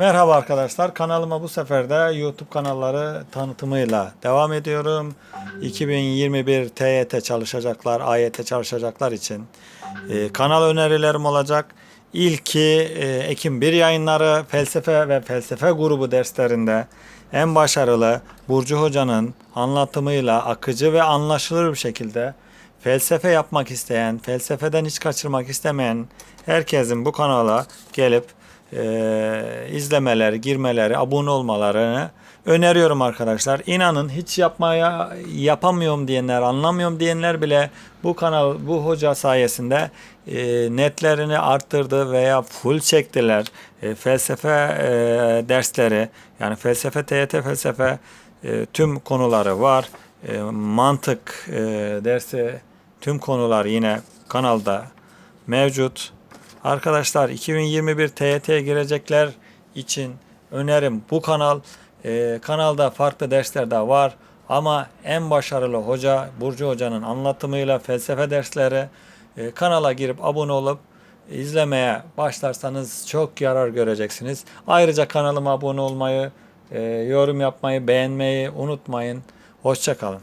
Merhaba arkadaşlar. Kanalıma bu sefer de YouTube kanalları tanıtımıyla devam ediyorum. 2021 TYT çalışacaklar, AYT çalışacaklar için e, kanal önerilerim olacak. İlki e, Ekim 1 yayınları felsefe ve felsefe grubu derslerinde en başarılı Burcu Hoca'nın anlatımıyla akıcı ve anlaşılır bir şekilde felsefe yapmak isteyen, felsefeden hiç kaçırmak istemeyen herkesin bu kanala gelip e, izlemeleri, girmeleri, abone olmalarını öneriyorum arkadaşlar. İnanın hiç yapmaya yapamıyorum diyenler, anlamıyorum diyenler bile bu kanal, bu hoca sayesinde e, netlerini arttırdı veya full çektiler. E, felsefe e, dersleri, yani felsefe, TYT felsefe e, tüm konuları var. E, mantık e, dersi tüm konular yine kanalda mevcut. Arkadaşlar 2021 TYT'ye girecekler için önerim bu kanal. Ee, kanalda farklı dersler de var ama en başarılı hoca Burcu Hoca'nın anlatımıyla felsefe dersleri. Ee, kanala girip abone olup izlemeye başlarsanız çok yarar göreceksiniz. Ayrıca kanalıma abone olmayı, e, yorum yapmayı, beğenmeyi unutmayın. Hoşçakalın.